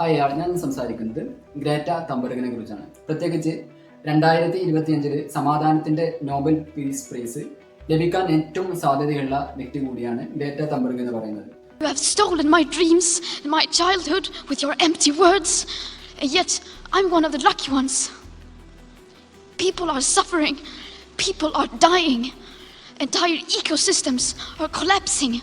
Hi ആൾ ഞാൻ സംസാരിക്കുന്നത് Greta തമ്പർഗിനെ കുറിച്ചാണ് പ്രത്യേകിച്ച് രണ്ടായിരത്തി ഇരുപത്തിയഞ്ചിൽ സമാധാനത്തിന്റെ നോബൽ പീസ് പ്രൈസ് ലഭിക്കാൻ ഏറ്റവും സാധ്യതയുള്ള വ്യക്തി കൂടിയാണ് ഗ്രേറ്റ തമ്പർഗ് എന്ന് പറയുന്നത് You have stolen my dreams and my childhood with your empty words, and yet I'm one of the lucky ones. People are suffering, people are dying, entire ecosystems are collapsing.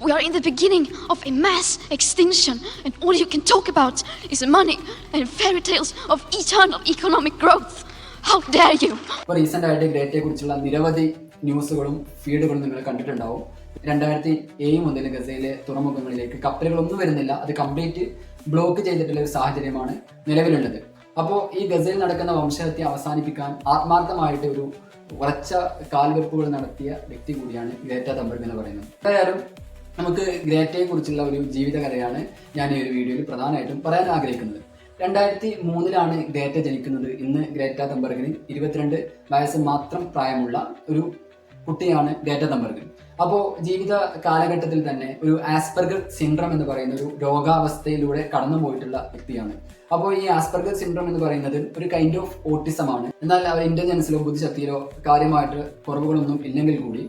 We are in the beginning of a mass extinction, and all you can talk about is money and fairy tales of eternal economic growth. How dare you! ഇപ്പോൾ recent ആയിട്ട് ഗ്രേറ്റയെ നിരവധി ന്യൂസുകളും ഫീഡുകളും നിങ്ങൾ കണ്ടിട്ടുണ്ടാവും രണ്ടായിരത്തി ഏഴ് മുതൽ ഗസയിലെ തുറമുഖങ്ങളിലേക്ക് കപ്പലുകളൊന്നും വരുന്നില്ല അത് കംപ്ലീറ്റ് ബ്ലോക്ക് ചെയ്തിട്ടുള്ള ഒരു സാഹചര്യമാണ് നിലവിലുള്ളത് അപ്പോൾ ഈ ഗസയിൽ നടക്കുന്ന വംശഹത്യ അവസാനിപ്പിക്കാൻ ആത്മാർത്ഥമായിട്ട് ഒരു ഉറച്ച കാൽവെപ്പുകൾ നടത്തിയ വ്യക്തി കൂടിയാണ് ഗ്രേറ്റ തമ്പർഗ് എന്ന് പറയുന്നത് എന്തായാലും നമുക്ക് ഗ്രേറ്റയെ കുറിച്ചുള്ള ഒരു ജീവിതകഥയാണ് ഞാൻ ഈ ഒരു വീഡിയോയിൽ പ്രധാനമായിട്ടും പറയാൻ ആഗ്രഹിക്കുന്നത്. രണ്ടായിരത്തി മൂന്നിലാണ് ഗ്രേറ്റ ജനിക്കുന്നത്. ഇന്ന് ഗ്രേറ്റ തമ്പർഗിന് ഇരുപത്തിരണ്ട് വയസ്സ് മാത്രം പ്രായമുള്ള ഒരു കുട്ടിയാണ് ഗ്രേറ്റ തമ്പർഗിൻ. അപ്പോൾ ജീവിത കാലഘട്ടത്തിൽ തന്നെ ഒരു ആസ്പെർഗർ സിൻഡ്രം എന്ന് പറയുന്ന ഒരു രോഗാവസ്ഥയിലൂടെ കടന്നു പോയിട്ടുള്ള വ്യക്തിയാണ്. അപ്പോൾ ഈ ആസ്പെർഗർ സിൻഡ്രം എന്ന് പറയുന്നത് ഒരു കൈൻഡ് ഓഫ് ഓട്ടിസം ആണ്. എന്നാൽ അവർ ഇന്റലിജൻസിലോ ബുദ്ധിശക്തിയിലോ കാര്യമായിട്ട് കുറവുകളൊന്നും ഇല്ലെങ്കിൽ കൂടി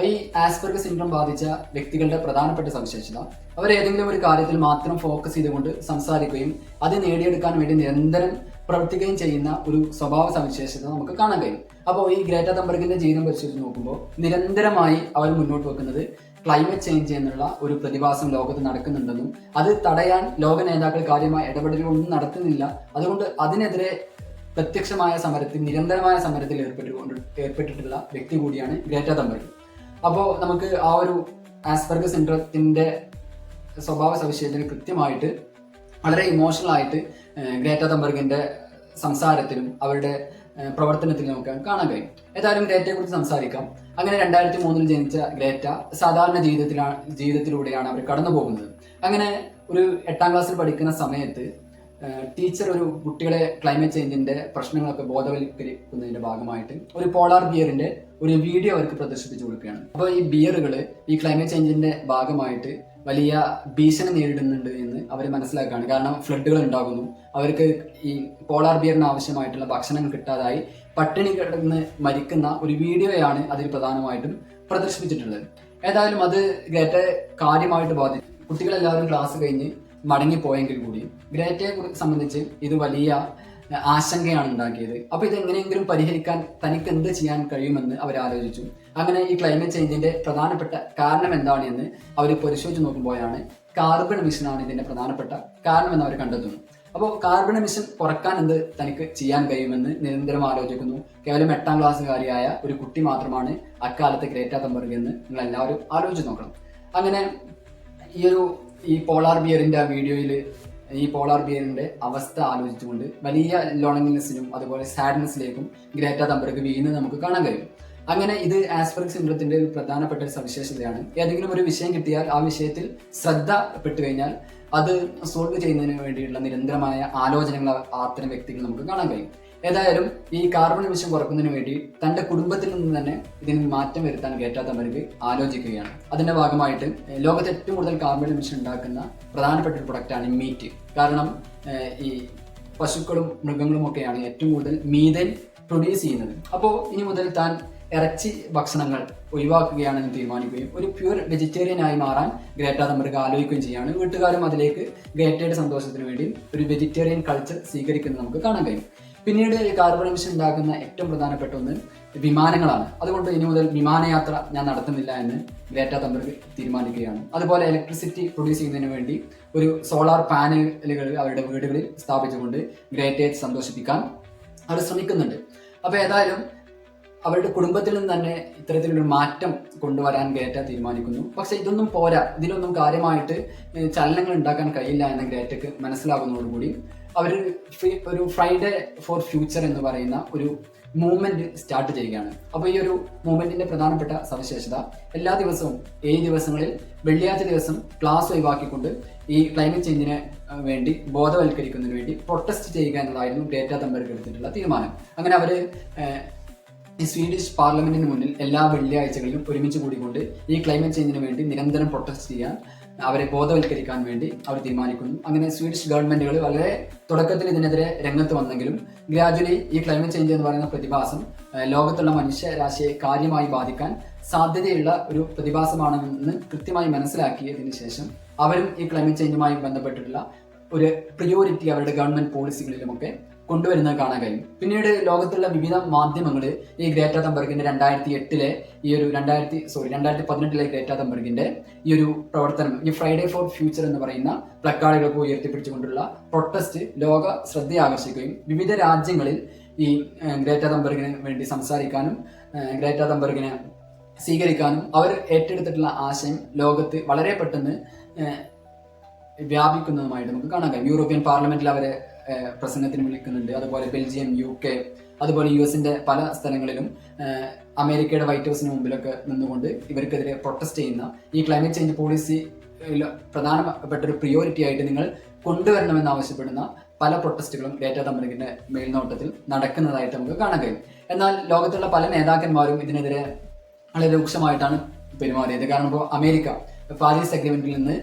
ഈ ആസ്പെർഗ് സിൻഡ്രം ബാധിച്ച വ്യക്തികളുടെ പ്രധാനപ്പെട്ട സവിശേഷത. അവർ ഏതെങ്കിലും ഒരു കാര്യത്തിൽ മാത്രം ഫോക്കസ് ചെയ്തുകൊണ്ട് സംസാരിക്കുകയും അത് നേടിയെടുക്കാൻ വേണ്ടി നിരന്തരം പ്രവർത്തിക്കുകയും ചെയ്യുന്ന ഒരു സ്വഭാവ സവിശേഷത നമുക്ക് കാണാൻ കഴിയും. അപ്പോൾ ഈ ഗ്രേറ്റ തമ്പർഗിന്റെ ജീവിതം പരിശോധിച്ച് നോക്കുമ്പോൾ നിരന്തരമായി അവർ മുന്നോട്ട് വെക്കുന്നത് ക്ലൈമറ്റ് ചേഞ്ച് എന്നുള്ള ഒരു പ്രതിഭാസം ലോകത്ത് നടക്കുന്നുണ്ടെന്നും അത് തടയാൻ ലോക നേതാക്കൾ കാര്യമായ ഇടപെടലുകളൊന്നും നടത്തുന്നില്ല. അതുകൊണ്ട് അതിനെതിരെ പ്രത്യക്ഷമായ സമരത്തിൽ നിരന്തരമായ സമരത്തിൽ ഏർപ്പെട്ടുകൊണ്ട് ഏർപ്പെട്ടിട്ടുള്ള വ്യക്തി കൂടിയാണ് ഗ്രേറ്റ തമ്പർഗ് അപ്പോൾ നമുക്ക് ആ ഒരു ആസ്പെർഗ് സിൻഡ്രത്തിന്റെ സ്വഭാവ സവിശേഷത്തിന് കൃത്യമായിട്ട് വളരെ ഇമോഷണൽ ആയിട്ട് ഗ്രേറ്റ തമ്പർഗിന്റെ സംസാരത്തിലും അവരുടെ പ്രവർത്തനത്തിലും നമുക്ക് കാണാൻ കഴിയും. ഏതായാലും ഗ്രേറ്റയെ കുറിച്ച് സംസാരിക്കാം. അങ്ങനെ രണ്ടായിരത്തി മൂന്നിൽ ജനിച്ച ഗ്രേറ്റ സാധാരണ ജീവിതത്തിലാണ് ജീവിതത്തിലൂടെയാണ് അവർ കടന്നു പോകുന്നത് അങ്ങനെ ഒരു എട്ടാം ക്ലാസ്സിൽ പഠിക്കുന്ന സമയത്ത് ടീച്ചർ ഒരു കുട്ടികളെ ക്ലൈമറ്റ് ചേഞ്ചിന്റെ പ്രശ്നങ്ങളൊക്കെ ബോധവൽക്കരിക്കുന്നതിന്റെ ഭാഗമായിട്ട് ഒരു പോളാർ ബിയറിന്റെ ഒരു വീഡിയോ അവർക്ക് പ്രദർശിപ്പിച്ചു കൊടുക്കുകയാണ്. അപ്പോൾ ഈ ബിയറുകൾ ഈ ക്ലൈമറ്റ് ചേഞ്ചിന്റെ ഭാഗമായിട്ട് വലിയ ഭീഷണി നേരിടുന്നുണ്ട് എന്ന് അവർ മനസ്സിലാക്കുകയാണ്. കാരണം ഫ്ലഡുകൾ ഉണ്ടാകുന്നു. അവർക്ക് ഈ പോളാർ ബിയറിന് ആവശ്യമായിട്ടുള്ള ഭക്ഷണം കിട്ടാതായി പട്ടിണി കിടന്ന് മരിക്കുന്ന ഒരു വീഡിയോയാണ് അതിൽ പ്രധാനമായിട്ടും പ്രദർശിപ്പിച്ചിട്ടുള്ളത്. ഏതായാലും അത് ഗ്രേറ്റെ കാര്യമായിട്ട് ബാധിച്ചു കുട്ടികളെല്ലാവരും ക്ലാസ് കഴിഞ്ഞ് മടങ്ങിപ്പോയെങ്കിൽ കൂടി. ഗ്രേറ്റയെ സംബന്ധിച്ച് ഇത് വലിയ ആശങ്കയാണ് ഉണ്ടാക്കിയത്. അപ്പൊ ഇത് എങ്ങനെയെങ്കിലും പരിഹരിക്കാൻ തനിക്ക് എന്ത് ചെയ്യാൻ കഴിയുമെന്ന് അവർ ആലോചിച്ചു. അങ്ങനെ ഈ ക്ലൈമറ്റ് ചേഞ്ചിന്റെ പ്രധാനപ്പെട്ട കാരണം എന്താണ് എന്ന് അവർ പരിശോധിച്ച് നോക്കുമ്പോഴാണ് കാർബൺ എമിഷനാണ് ഇതിന്റെ പ്രധാനപ്പെട്ട കാരണം എന്ന് അവർ കണ്ടെത്തുന്നു അപ്പോൾ കാർബൺ മിഷൻ കുറയ്ക്കാൻ എന്ത് തനിക്ക് ചെയ്യാൻ കഴിയുമെന്ന് നിരന്തരം ആലോചിക്കുന്നു. കേവലം എട്ടാം ക്ലാസ്സുകാരിയായ ഒരു കുട്ടി മാത്രമാണ് അക്കാലത്തെ ഗ്രേറ്റ തമ്പർഗ് എന്ന് നിങ്ങൾ എല്ലാവരും ആലോചിച്ച് നോക്കണം. അങ്ങനെ ഈ ഒരു ഈ പോളാർ ബിയറിന്റെ ആ വീഡിയോയിൽ ഈ പോളാർ ബിയറിന്റെ അവസ്ഥ ആലോചിച്ചുകൊണ്ട് വലിയ ലോണങ്ങിനെസ്സിനും അതുപോലെ സാഡ്നെസ്സിലേക്കും ഗ്രേറ്റ തമ്പർക്ക് വീണ് നമുക്ക് കാണാൻ കഴിയും. അങ്ങനെ ഇത് ആസ്പെർഗ് സിൻഡ്രത്തിന്റെ ഒരു പ്രധാനപ്പെട്ട ഒരു സവിശേഷതയാണ്. ഏതെങ്കിലും ഒരു വിഷയം കിട്ടിയാൽ ആ വിഷയത്തിൽ ശ്രദ്ധ പെട്ടു കഴിഞ്ഞാൽ അത് സോൾവ് ചെയ്യുന്നതിന് വേണ്ടിയിട്ടുള്ള നിരന്തരമായ ആലോചനകൾ അത്തരം വ്യക്തികൾ നമുക്ക് കാണാൻ കഴിയും. ഏതായാലും ഈ കാർബൺ എമിഷൻ കുറക്കുന്നതിന് വേണ്ടി തന്റെ കുടുംബത്തിൽ നിന്ന് തന്നെ ഇതിന് മാറ്റം വരുത്താൻ ഗ്രേറ്റ തമ്പർക്ക് ആലോചിക്കുകയാണ്. അതിന്റെ ഭാഗമായിട്ട് ലോകത്തെ ഏറ്റവും കൂടുതൽ കാർബൺ എമിഷൻ ഉണ്ടാക്കുന്ന പ്രധാനപ്പെട്ട ഒരു പ്രൊഡക്റ്റാണ് മീറ്റ്. കാരണം ഈ പശുക്കളും മൃഗങ്ങളും ഒക്കെയാണ് ഏറ്റവും കൂടുതൽ മീതൻ പ്രൊഡ്യൂസ് ചെയ്യുന്നത്. അപ്പോൾ ഇനി മുതൽ താൻ ഇറച്ചി ഭക്ഷണങ്ങൾ ഒഴിവാക്കുകയാണെന്ന് തീരുമാനിക്കുകയും ഒരു പ്യൂർ വെജിറ്റേറിയൻ ആയി മാറാൻ ഗ്രേറ്റ തമ്പർക്ക് ആലോചിക്കുകയും ചെയ്യാണ് വീട്ടുകാരും അതിലേക്ക് ഗ്രേറ്റയുടെ സന്തോഷത്തിന് വേണ്ടി ഒരു വെജിറ്റേറിയൻ കൾച്ചർ സ്വീകരിക്കുന്നത് നമുക്ക് കാണാൻ കഴിയും. പിന്നീട് കാർബൺ എമിഷൻ ഉണ്ടാക്കുന്ന ഏറ്റവും പ്രധാനപ്പെട്ട ഒന്ന് വിമാനങ്ങളാണ്. അതുകൊണ്ട് ഇനി മുതൽ വിമാനയാത്ര ഞാൻ നടത്തുന്നില്ല എന്ന് ഗ്രേറ്റ തമ്പർക്ക് തീരുമാനിക്കുകയാണ്. അതുപോലെ ഇലക്ട്രിസിറ്റി പ്രൊഡ്യൂസ് ചെയ്യുന്നതിന് വേണ്ടി ഒരു സോളാർ പാനലുകൾ അവരുടെ വീടുകളിൽ സ്ഥാപിച്ചുകൊണ്ട് ഗ്രേറ്റയെ സന്തോഷിപ്പിക്കാൻ അവർ ശ്രമിക്കുന്നുണ്ട്. അപ്പോൾ ഏതായാലും അവരുടെ കുടുംബത്തിൽ നിന്ന് തന്നെ ഇത്തരത്തിലൊരു മാറ്റം കൊണ്ടുവരാൻ ഗ്രേറ്റ തീരുമാനിക്കുന്നു. പക്ഷെ ഇതൊന്നും പോരാ. ഇതിലൊന്നും കാര്യമായിട്ട് ചലനങ്ങൾ ഉണ്ടാക്കാൻ കഴിയില്ല എന്ന ഗ്രേറ്റയ്ക്ക് മനസ്സിലാകുന്നതോടുകൂടി അവർ ഒരു ഫ്രൈഡേ ഫോർ ഫ്യൂച്ചർ എന്ന് പറയുന്ന ഒരു മൂവ്മെന്റ് സ്റ്റാർട്ട് ചെയ്യുകയാണ്. അപ്പോൾ ഈ ഒരു മൂവ്മെന്റിന്റെ പ്രധാനപ്പെട്ട സവിശേഷത എല്ലാ ദിവസവും ഏഴ് ദിവസങ്ങളിൽ വെള്ളിയാഴ്ച ദിവസം ക്ലാസ് ഒഴിവാക്കിക്കൊണ്ട് ഈ ക്ലൈമറ്റ് ചേഞ്ചിനെ വേണ്ടി ബോധവൽക്കരിക്കുന്നതിന് വേണ്ടി പ്രൊട്ടസ്റ്റ് ചെയ്യുക എന്നതായിരുന്നു ഡേറ്റ തമ്പർക്ക് എടുത്തിട്ടുള്ള തീരുമാനം. അങ്ങനെ അവർ ഈ സ്വീഡിഷ് പാർലമെന്റിന് മുന്നിൽ എല്ലാ വെള്ളിയാഴ്ചകളിലും ഒരുമിച്ച് കൂടിക്കൊണ്ട് ഈ ക്ലൈമറ്റ് ചേഞ്ചിന് വേണ്ടി നിരന്തരം പ്രൊട്ടസ്റ്റ് ചെയ്യാൻ അവരെ ബോധവൽക്കരിക്കാൻ വേണ്ടി അവർ തീരുമാനിക്കുന്നു. അങ്ങനെ സ്വീഡിഷ് ഗവൺമെന്റുകൾ വളരെ തുടക്കത്തിൽ ഇതിനെതിരെ രംഗത്ത് വന്നെങ്കിലും ഗ്രാജുവലി ഈ ക്ലൈമറ്റ് ചേഞ്ച് എന്ന് പറയുന്ന പ്രതിഭാസം ലോകത്തുള്ള മനുഷ്യരാശിയെ കാര്യമായി ബാധിക്കാൻ സാധ്യതയുള്ള ഒരു പ്രതിഭാസമാണെന്ന് കൃത്യമായി മനസ്സിലാക്കിയതിനു ശേഷം അവരും ഈ ക്ലൈമറ്റ് ചേഞ്ചുമായി ബന്ധപ്പെട്ടിട്ടുള്ള ഒരു പ്രിയോറിറ്റി അവരുടെ ഗവൺമെന്റ് പോളിസികളിലുമൊക്കെ കൊണ്ടുവരുന്നത് കാണാൻ കഴിയും. പിന്നീട് ലോകത്തുള്ള വിവിധ മാധ്യമങ്ങൾ ഈ ഗ്രേറ്റ തമ്പർഗിന്റെ രണ്ടായിരത്തി എട്ടിലെ ഈ ഒരു രണ്ടായിരത്തി സോറി രണ്ടായിരത്തി പതിനെട്ടിലെ ഗ്രേറ്റ തമ്പർഗിന്റെ ഈ ഒരു പ്രവർത്തനം ഈ ഫ്രൈഡേ ഫോർ ഫ്യൂച്ചർ എന്ന് പറയുന്ന പ്ലക്കാർഡുകൾക്ക് ഉയർത്തിപ്പിടിച്ചുകൊണ്ടുള്ള പ്രൊട്ടസ്റ്റ് ലോക ശ്രദ്ധയാകർഷിക്കുകയും വിവിധ രാജ്യങ്ങളിൽ ഈ ഗ്രേറ്റ തമ്പർഗിന് വേണ്ടി സംസാരിക്കാനും ഗ്രേറ്റ തമ്പർഗിനെ സ്വീകരിക്കാനും അവർ ഏറ്റെടുത്തിട്ടുള്ള ആശയം ലോകത്ത് വളരെ പെട്ടെന്ന് വ്യാപിക്കുന്നതുമായിട്ട് നമുക്ക് കാണാൻ കഴിയും. യൂറോപ്യൻ പാർലമെന്റിൽ അവരെ പ്രസംഗത്തിന് വിളിക്കുന്നുണ്ട്. അതുപോലെ ബെൽജിയം യു കെ അതുപോലെ യു എസിന്റെ പല സ്ഥലങ്ങളിലും അമേരിക്കയുടെ വൈറ്റ് ഹൗസിന് മുമ്പിലൊക്കെ നിന്നുകൊണ്ട് ഇവർക്കെതിരെ പ്രൊട്ടസ്റ്റ് ചെയ്യുന്ന ഈ ക്ലൈമറ്റ് ചേഞ്ച് പോളിസി പ്രധാനപ്പെട്ട ഒരു പ്രിയോറിറ്റി ആയിട്ട് നിങ്ങൾ കൊണ്ടുവരണമെന്ന് ആവശ്യപ്പെടുന്ന പല പ്രൊട്ടസ്റ്റുകളും ഡേറ്റ തമ്പനിക്കിന്റെ മേൽനോട്ടത്തിൽ നടക്കുന്നതായിട്ട് നമുക്ക് കാണാൻ കഴിയും. എന്നാൽ ലോകത്തുള്ള പല നേതാക്കന്മാരും ഇതിനെതിരെ വളരെ രൂക്ഷമായിട്ടാണ് പെരുമാറിയത്. കാരണം ഇപ്പോൾ അമേരിക്ക പാരീസ് അഗ്രിമെന്റിൽ നിന്ന്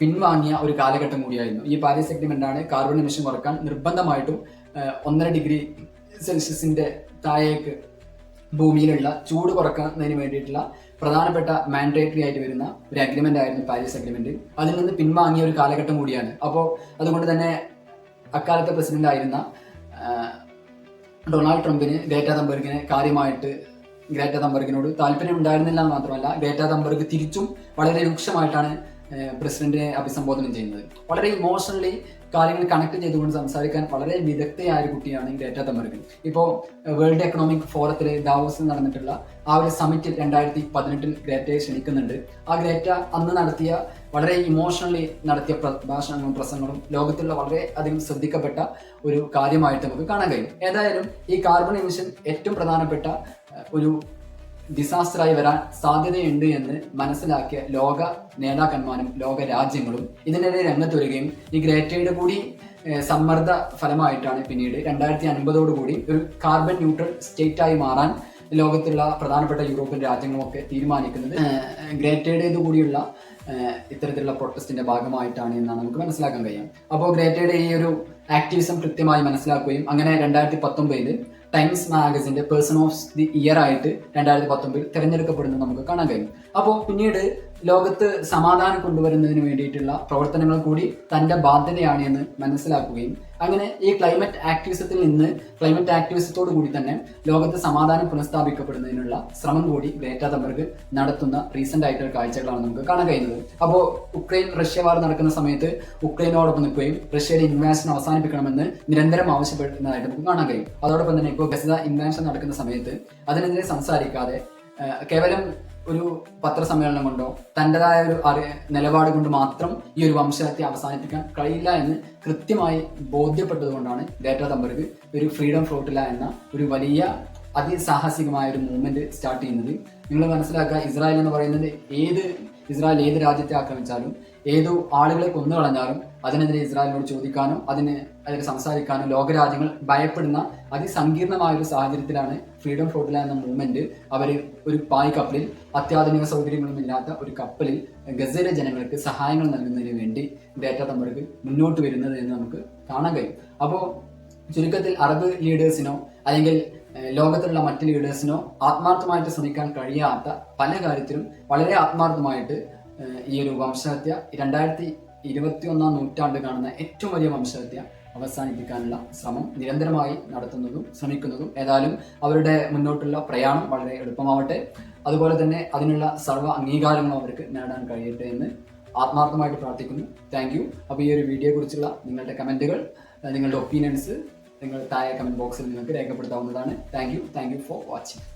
പിൻവാങ്ങിയ ഒരു കാലഘട്ടം കൂടിയായിരുന്നു. ഈ പാരീസ് അഗ്രിമെന്റ് ആണ് കാർബൺ എമിഷൻ കുറയ്ക്കാൻ നിർബന്ധമായിട്ടും ഒന്നര ഡിഗ്രി സെൽഷ്യസിന്റെ താഴേക്ക് ഭൂമിയിലുള്ള ചൂട് കുറക്കുന്നതിന് വേണ്ടിയിട്ടുള്ള പ്രധാനപ്പെട്ട മാൻഡേറ്ററി ആയിട്ട് വരുന്ന ഒരു അഗ്രിമെന്റ് ആയിരുന്നു പാരീസ് അഗ്രിമെന്റ് അതിൽ നിന്ന് പിൻവാങ്ങിയ ഒരു കാലഘട്ടം കൂടിയാണ്. അപ്പോൾ അതുകൊണ്ട് തന്നെ അക്കാലത്തെ പ്രസിഡന്റ് ആയിരുന്ന ഡൊണാൾഡ് ട്രംപിന് ഗ്രേറ്റ തമ്പർഗിന് കാര്യമായിട്ട് ഗ്രേറ്റ തമ്പർഗിനോട് താല്പര്യം ഉണ്ടായിരുന്നില്ല എന്ന് മാത്രമല്ല ഗ്രേറ്റ തമ്പർഗ് തിരിച്ചും വളരെ രൂക്ഷമായിട്ടാണ് പ്രസിഡന്റിനെ അഭിസംബോധന ചെയ്യുന്നത്. വളരെ ഇമോഷണലി കാര്യങ്ങൾ കണക്ട് ചെയ്തുകൊണ്ട് സംസാരിക്കാൻ വളരെ വിദഗ്ധയായ ഒരു കുട്ടിയാണ് ഗ്രേറ്റ തമ്പർഗ് ഇപ്പോൾ വേൾഡ് എക്കണോമിക് ഫോറത്തിലെ ദാവോസിൽ നടന്നിട്ടുള്ള ആ ഒരു സമിറ്റിൽ രണ്ടായിരത്തി പതിനെട്ടിൽ ഗ്രേറ്റയെ ക്ഷണിക്കുന്നുണ്ട്. ആ ഗ്രേറ്റ അന്ന് നടത്തിയ വളരെ ഇമോഷണലി നടത്തിയ പ്രഭാഷണങ്ങളും പ്രസംഗങ്ങളും ലോകത്തുള്ള വളരെ അധികം ശ്രദ്ധിക്കപ്പെട്ട ഒരു കാര്യമായിട്ട് നമുക്ക് കാണാൻ കഴിയും. ഏതായാലും ഈ കാർബൺ എമിഷൻ ഏറ്റവും പ്രധാനപ്പെട്ട ഒരു ഡിസാസ്റ്ററായി വരാൻ സാധ്യതയുണ്ട് എന്ന് മനസ്സിലാക്കിയ ലോക നേതാക്കന്മാരും ലോക രാജ്യങ്ങളും ഇതിനെതിരെ രംഗത്ത് വരികയും ഈ ഗ്രേറ്റയുടെ കൂടി സമ്മർദ്ദ ഫലമായിട്ടാണ് പിന്നീട് രണ്ടായിരത്തി അൻപതോടുകൂടി ഒരു കാർബൺ ന്യൂട്രൽ സ്റ്റേറ്റ് ആയി മാറാൻ ലോകത്തുള്ള പ്രധാനപ്പെട്ട യൂറോപ്യൻ രാജ്യങ്ങളൊക്കെ തീരുമാനിക്കുന്നത്. ഗ്രേറ്റേഡ് ഗ്രേറ്റയുടേത് കൂടിയുള്ള ഇത്തരത്തിലുള്ള പ്രൊട്ടസ്റ്റിന്റെ ഭാഗമായിട്ടാണ് എന്നാണ് നമുക്ക് മനസ്സിലാക്കാൻ കഴിയും. അപ്പോൾ ഗ്രേറ്റയുടെ ഈ ഒരു ആക്ടിവിസം കൃത്യമായി മനസ്സിലാക്കുകയും അങ്ങനെ രണ്ടായിരത്തി പത്തൊമ്പതിൽ ടൈംസ് മാഗസിന്റെ പേഴ്സൺ ഓഫ് ദി ഇയർ ആയിട്ട് രണ്ടായിരത്തി പത്തൊമ്പതിൽ തിരഞ്ഞെടുക്കപ്പെടുന്നത് നമുക്ക് കാണാൻ കഴിയും. അപ്പോൾ പിന്നീട് ലോകത്ത് സമാധാനം കൊണ്ടുവരുന്നതിന് വേണ്ടിയിട്ടുള്ള പ്രവർത്തനങ്ങൾ കൂടി തന്റെ ബാധ്യതയാണ് എന്ന് മനസ്സിലാക്കുകയും അങ്ങനെ ഈ ക്ലൈമറ്റ് ആക്ടിവിസത്തിൽ നിന്ന് ക്ലൈമറ്റ് ആക്ടിവിസത്തോടു കൂടി തന്നെ ലോകത്ത് സമാധാനം പുനഃസ്ഥാപിക്കപ്പെടുന്നതിനുള്ള ശ്രമം കൂടി ഗ്രേറ്റ തമ്പർഗ് നടത്തുന്ന റീസെന്റ് ആയിട്ടുള്ള കാഴ്ചകളാണ് നമുക്ക് കാണാൻ കഴിയുന്നത്. അപ്പോൾ ഉക്രൈൻ റഷ്യ വാർ നടക്കുന്ന സമയത്ത് ഉക്രൈനോടൊപ്പം നിൽക്കുകയും റഷ്യയുടെ ഇൻവേഷൻ അവസാനിപ്പിക്കണമെന്ന് നിരന്തരം ആവശ്യപ്പെടുന്നതായിട്ട് നമുക്ക് കാണാൻ കഴിയും. അതോടൊപ്പം തന്നെ ഇപ്പോൾ ഗസ ഇൻവാൻഷൻ നടക്കുന്ന സമയത്ത് അതിനെതിരെ സംസാരിക്കാതെ കേവലം ഒരു പത്രസമ്മേളനം കൊണ്ടോ തന്റെതായ ഒരു അറി നിലപാട് കൊണ്ട് മാത്രം ഈ ഒരു വംശഹത്യ അവസാനിപ്പിക്കാൻ കഴിയില്ല എന്ന് കൃത്യമായി ബോധ്യപ്പെട്ടതുകൊണ്ടാണ് ഡേറ്റ തമ്പർക്ക് ഒരു ഫ്രീഡം ഫ്ലോട്ടില്ല എന്ന ഒരു വലിയ അതിസാഹസികമായ ഒരു മൂവ്മെന്റ് സ്റ്റാർട്ട് ചെയ്യുന്നത്. നിങ്ങൾ മനസ്സിലാക്കുക ഇസ്രായേൽ എന്ന് പറയുന്നത് ഏത് ഇസ്രായേൽ ഏത് രാജ്യത്തെ ആക്രമിച്ചാലും ഏതു ആളുകളെ കൊന്നു കളഞ്ഞാലും അതിനെതിരെ ഇസ്രായേലിനോട് ചോദിക്കാനും അതിന് അതിൽ സംസാരിക്കാനും ലോകരാജ്യങ്ങൾ ഭയപ്പെടുന്ന അതിസങ്കീർണമായ ഒരു സാഹചര്യത്തിലാണ് ഫ്രീഡം ഫ്ലോട്ടില എന്ന മൂവ്മെന്റ് അവർ ഒരു പായ് കപ്പലിൽ അത്യാധുനിക സൗകര്യങ്ങളൊന്നും ഇല്ലാത്ത ഒരു കപ്പലിൽ ഗസയിലെ ജനങ്ങൾക്ക് സഹായങ്ങൾ നൽകുന്നതിന് വേണ്ടി ഡേറ്റ തമ്മിലേക്ക് മുന്നോട്ട് വരുന്നത് എന്ന് നമുക്ക് കാണാൻ കഴിയും. അപ്പോൾ ചുരുക്കത്തിൽ അറബ് ലീഡേഴ്സിനോ അല്ലെങ്കിൽ ലോകത്തിലുള്ള മറ്റ് ലീഡേഴ്സിനോ ആത്മാർത്ഥമായിട്ട് ശ്രമിക്കാൻ കഴിയാത്ത പല കാര്യത്തിലും വളരെ ആത്മാർത്ഥമായിട്ട് ഈ ഒരു വംശഹത്യ രണ്ടായിരത്തി ഇരുപത്തി ഒന്നാം നൂറ്റാണ്ട് കാണുന്ന ഏറ്റവും വലിയ വംശഹത്യ അവസാനിപ്പിക്കാനുള്ള ശ്രമം നിരന്തരമായി നടത്തുന്നതും ശ്രമിക്കുന്നതും ഏതായാലും അവരുടെ മുന്നോട്ടുള്ള പ്രയാണം വളരെ എളുപ്പമാവട്ടെ. അതുപോലെ തന്നെ അതിനുള്ള സർവ അംഗീകാരങ്ങളും അവർക്ക് നേടാൻ കഴിയട്ടെ എന്ന് ആത്മാർത്ഥമായിട്ട് പ്രാർത്ഥിക്കുന്നു. താങ്ക് യു അപ്പോൾ ഈ ഒരു വീഡിയോയെ കുറിച്ചുള്ള നിങ്ങളുടെ കമന്റുകൾ നിങ്ങളുടെ ഒപ്പീനിയൻസ് നിങ്ങൾ താഴെ കമന്റ് ബോക്സിൽ നിങ്ങൾക്ക് രേഖപ്പെടുത്താവുന്നതാണ്. Thank you thank you for watching